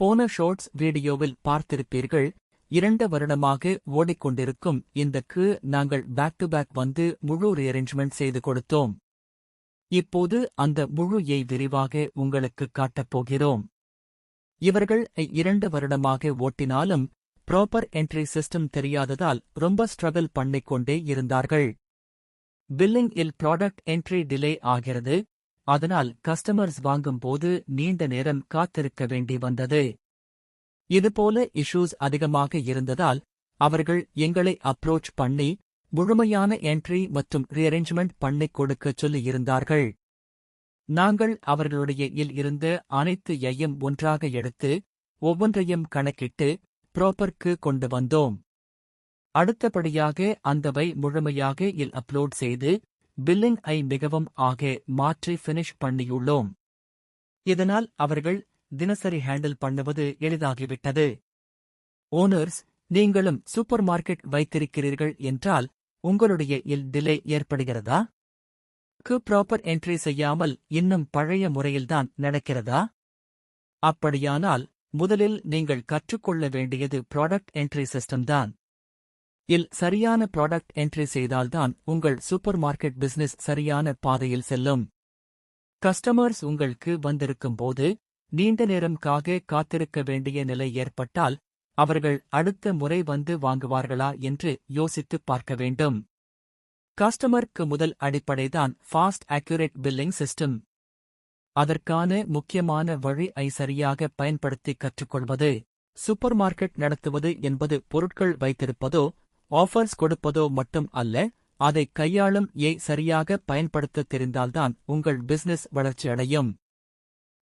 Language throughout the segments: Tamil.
போன ஷோர்ட்ஸ் வீடியோவில் பார்த்திருப்பீர்கள் இரண்டு வருடமாக ஓடிக்கொண்டிருக்கும் இந்த கு நாங்கள் பேக் டு பேக் வந்து முழு ரீஅரேஞ்ச்மெண்ட் செய்து கொடுத்தோம். இப்போது அந்த முழு ஏய் விரிவாக உங்களுக்கு காட்டப் போகிறோம். இவர்கள் இரண்டு வருடமாக ஓட்டினாலும் ப்ராப்பர் என்ட்ரி சிஸ்டம் தெரியாததால் ரொம்ப ஸ்ட்ரகிள் பண்ணிக்கொண்டே இருந்தார்கள். பில்லிங் இல் ப்ராடக்ட் என்ட்ரி டிலே ஆகிறது. அதனால் கஸ்டமர்ஸ் வாங்கும்போது நீண்ட நேரம் காத்திருக்க வேண்டி வந்தது. இதுபோல இஷ்யூஸ் அதிகமாக இருந்ததால் அவர்கள் எங்களை அப்ரோச் பண்ணி முழுமையான என்ட்ரி மற்றும் ரீஅரேஞ்ச்மெண்ட் பண்ணிக் கொடுக்கச் சொல்லியிருந்தார்கள். நாங்கள் அவர்களுடைய இல் இருந்த அனைத்து ஐயும் ஒன்றாக எடுத்து ஒவ்வொன்றையும் கணக்கிட்டு ப்ராப்பர்க்கு கொண்டு வந்தோம். அடுத்தபடியாக அந்தவை முழுமையாக இல் அப்லோட் செய்து பில்லிங் ஐ மிகவும் ஆக மாற்றி ஃபினிஷ் பண்ணியுள்ளோம். இதனால் அவர்கள் தினசரி ஹேண்டில் பண்ணுவது எளிதாகிவிட்டது. ஓனர்ஸ் நீங்களும் சூப்பர் மார்க்கெட் வைத்திருக்கிறீர்கள் என்றால் உங்களுடைய இல் டிலே ஏற்படுகிறதா? க்கு ப்ராப்பர் என்ட்ரி செய்யாமல் இன்னும் பழைய முறையில்தான் நடக்கிறதா? அப்படியானால் முதலில் நீங்கள் கற்றுக்கொள்ள வேண்டியது ப்ராடக்ட் என்ட்ரி சிஸ்டம் தான். இல் சரியான ப்ராடக்ட் என்ட்ரி செய்தால்தான் உங்கள் சூப்பர் மார்க்கெட் பிசினஸ் சரியான பாதையில் செல்லும். கஸ்டமர்ஸ் உங்களுக்கு வந்திருக்கும் போது நீண்ட நேரம்காக காத்திருக்க வேண்டிய நிலை ஏற்பட்டால் அவர்கள் அடுத்த முறை வந்து வாங்குவார்களா என்று யோசித்துப் பார்க்க வேண்டும். கஸ்டமருக்கு முதல் அடிப்படைதான் ஃபாஸ்ட் அக்யூரேட் பில்லிங் சிஸ்டம் அதற்கான முக்கியமான வழி ஐ சரியாக பயன்படுத்தி கற்றுக்கொள்வது. சூப்பர் மார்க்கெட் நடத்துவது என்பது பொருட்கள் வைத்திருப்பதோ ஆஃபர்ஸ் கொடுப்பதோ மட்டும் அல்ல அதை கையாளும் ஏ சரியாக பயன்படுத்த தெரிந்தால்தான் உங்கள் பிசினஸ் வளர்ச்சியடையும்.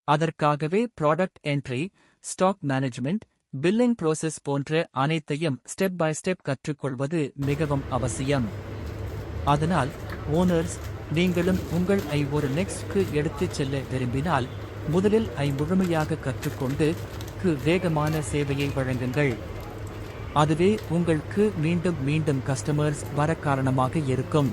அதற்காகவே product entry stock management billing process போன்ற அனைத்தையும் ஸ்டெப் பை ஸ்டெப் கற்றுக்கொள்வது மிகவும் அவசியம். அதனால் ஓனர்ஸ் நீங்களும் உங்கள் ஐ ஒரு நெக்ஸ்ட்க்கு எடுத்துச் செல்ல விரும்பினால் முதலில் ஐ முழுமையாக கற்றுக்கொண்டு க்கு வேகமான சேவையை வழங்குங்கள். அதுவே உங்களுக்கு மீண்டும் மீண்டும் கஸ்டமர்ஸ் வர காரணமாக இருக்கும்.